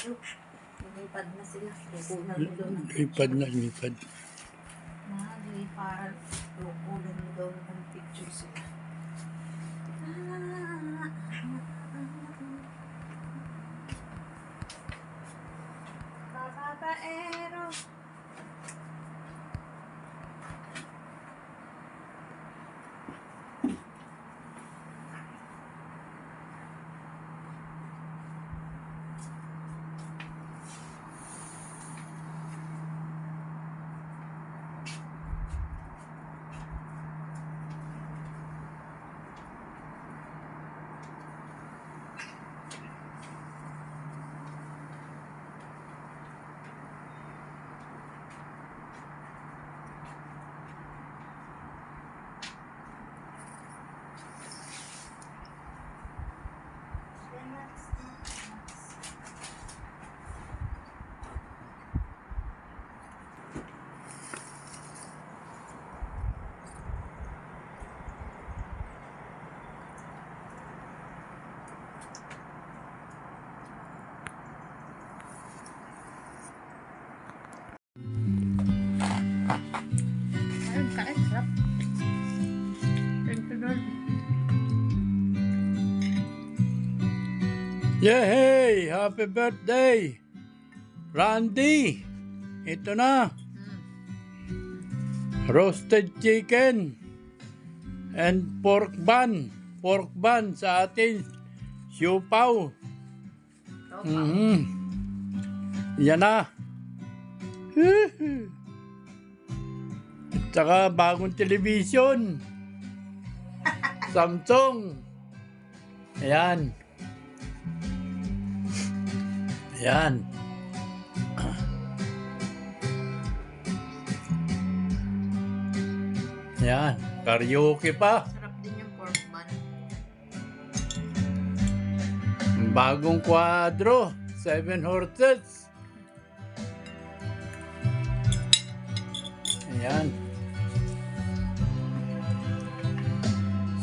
Lumipad na sila. Lipad na, lipad. Nalipad. Kukunan mo daw ng picture sila. Babaero. Ayun, Yay! Happy birthday! Randy! Ito na. Roasted chicken and pork bun. Pork bun sa atin. Siupaw. Ito, Mhm. Yan na. At saka bagong television. Samsung. Ayan. Ayan. Ayan. Karaoke pa. Sarap din yung pork bun. Bagong kwadro. Seven horses. Ayan.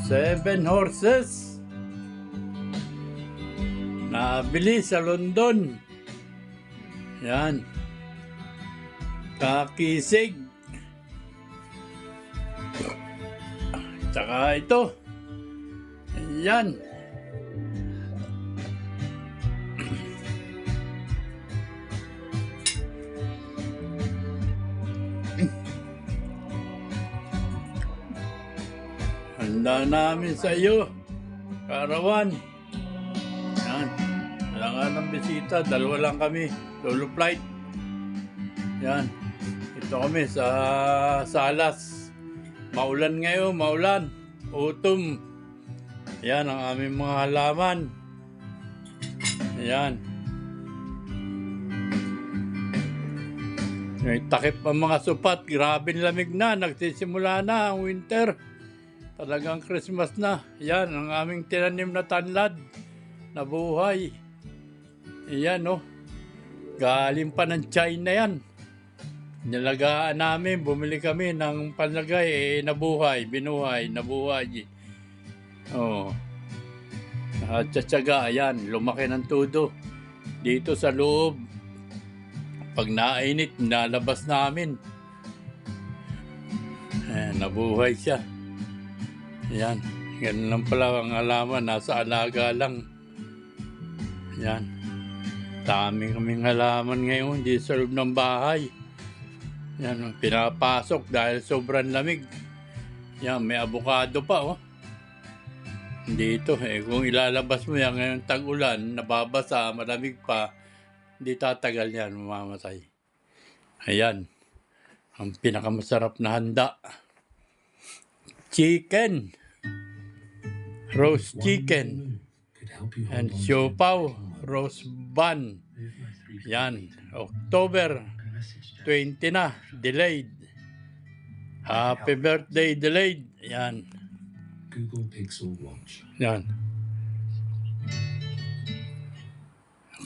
Seven horses. Nabili sa London. Yan. Kakisig. Tsaka ito. Yan. Handa namin sa iyo. Karawan. Wala nga ng bisita. Dalawa lang kami. Solo flight. Yan. Ito kami sa Salas. Maulan ngayon. Maulan. Autumn. Yan ang aming mga halaman. Yan. May takip ang mga supat. Grabe lamig na. Nagsisimula na ang winter. Talagang Christmas na. Yan, ang aming tinanim na tanlad na buhay. Yan, oh. Galing pa ng China yan. Nilagaan namin, bumili kami ng panlagay, eh, nabuhay, binuhay, nabuhay. Oh. At tsatsaga, yan, lumaki ng tudo. Dito sa loob, pag nainit, nalabas namin. Eh, nabuhay siya. Yan. Ganun lang pala ang alaman. Nasa alaga lang. Yan. Dami kaming halaman ngayon. Di sa loob ng bahay. Yan. ang Pinapasok dahil sobrang lamig. Yan. May abukado pa oh. Dito eh. Kung ilalabas mo yan ngayon tag-ulan, nababasa, malamig pa, hindi tatagal yan, mamamatay. Ayan. Ang pinakamasarap na handa chicken, roast chicken, and siopaw, roast bun. Yan, October 20 na, delayed. Happy birthday, delayed. Yan, Google Pixel Watch. yan.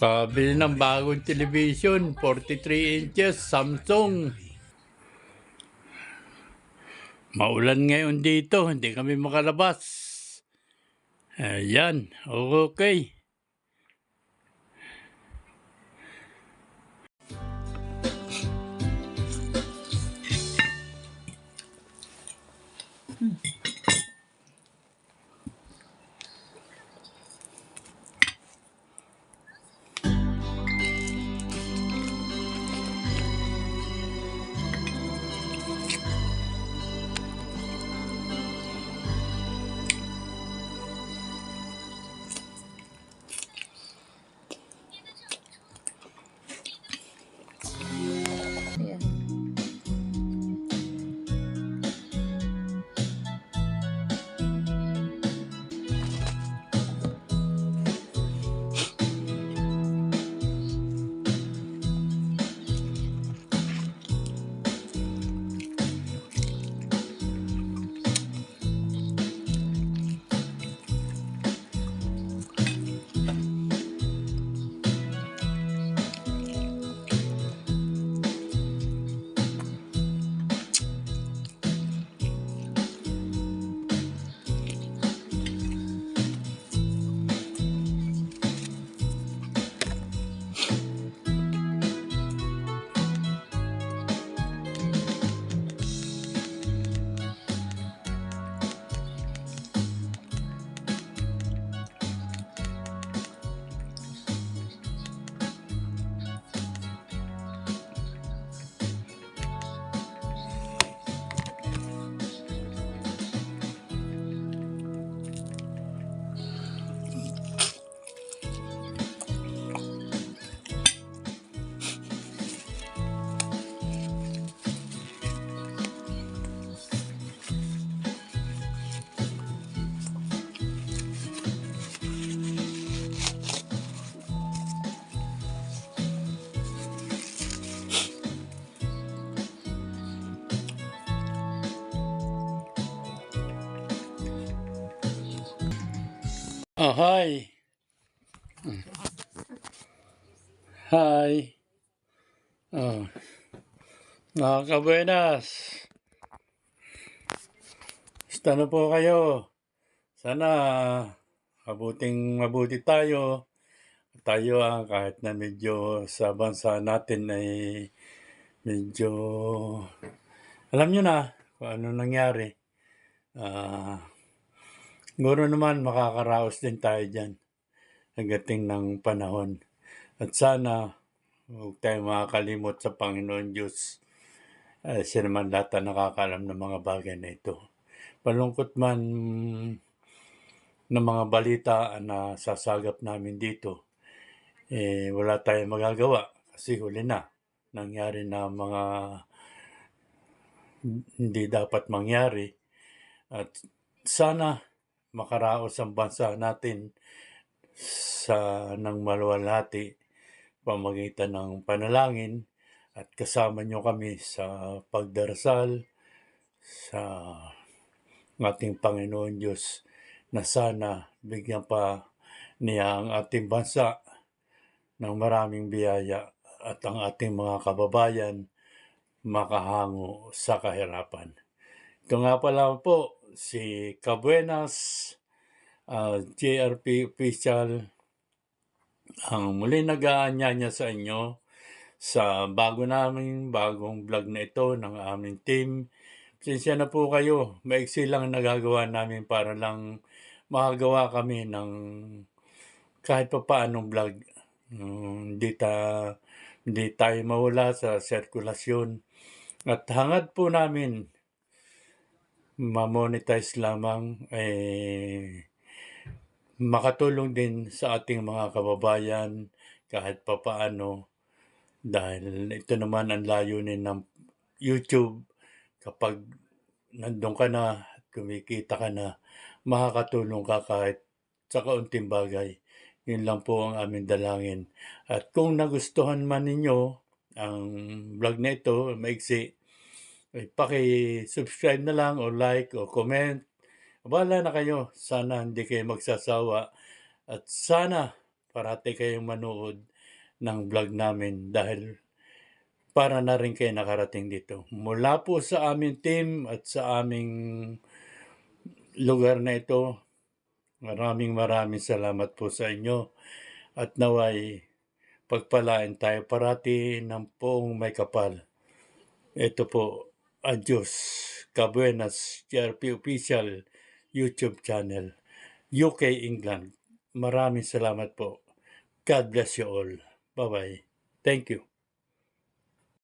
Kabili ng bagong television, 43 inches, Samsung. Maulan ngayon dito, hindi kami makalabas. À, dân okay. Hmm. Oh, hi. Hi. Oh. Mga kabuenas. Basta na po kayo. Sana mabuting mabuti tayo. Tayo ah, kahit na medyo sa bansa natin ay medyo alam nyo na kung ano nangyari. Ah, siguro naman makakaraos din tayo dyan hanggating ng panahon. At sana huwag tayo makakalimot sa Panginoon Diyos. Uh, siya naman lahat ang nakakalam ng mga bagay na ito. Palungkot man ng mga balita na sasagap namin dito, eh, wala tayong magagawa kasi huli na. Nangyari na mga hindi dapat mangyari. At sana makaraos ang bansa natin sa ng maluwalhati pamagitan ng panalangin at kasama nyo kami sa pagdarasal sa ating Panginoon Diyos na sana bigyan pa niya ang ating bansa ng maraming biyaya at ang ating mga kababayan makahango sa kahirapan. Ito nga pala po si Cabuenas, uh, JRP official, ang muli nag-aanyanya sa inyo sa bago namin, bagong vlog na ito ng aming team. Pasensya na po kayo, maiksi lang ang nagagawa namin para lang makagawa kami ng kahit pa paanong vlog. Um, hindi, ta, hindi tayo mawala sa sirkulasyon. At hangad po namin ma-monetize lamang eh, makatulong din sa ating mga kababayan kahit papaano dahil ito naman ang layunin ng YouTube kapag nandun ka na kumikita ka na makakatulong ka kahit sa kaunting bagay. Yun lang po ang aming dalangin. At kung nagustuhan man ninyo ang vlog na ito, maiksi, ay paki-subscribe na lang o like o comment. Wala na kayo. Sana hindi kayo magsasawa. At sana parati kayong manood ng vlog namin dahil para na rin kayo nakarating dito. Mula po sa aming team at sa aming lugar na ito, maraming maraming salamat po sa inyo at naway pagpalain tayo parati ng poong may kapal. Ito po, adios, Cabuenas, GRP Official YouTube channel, UK, England. Maraming salamat po. God bless you all. Bye-bye. Thank you.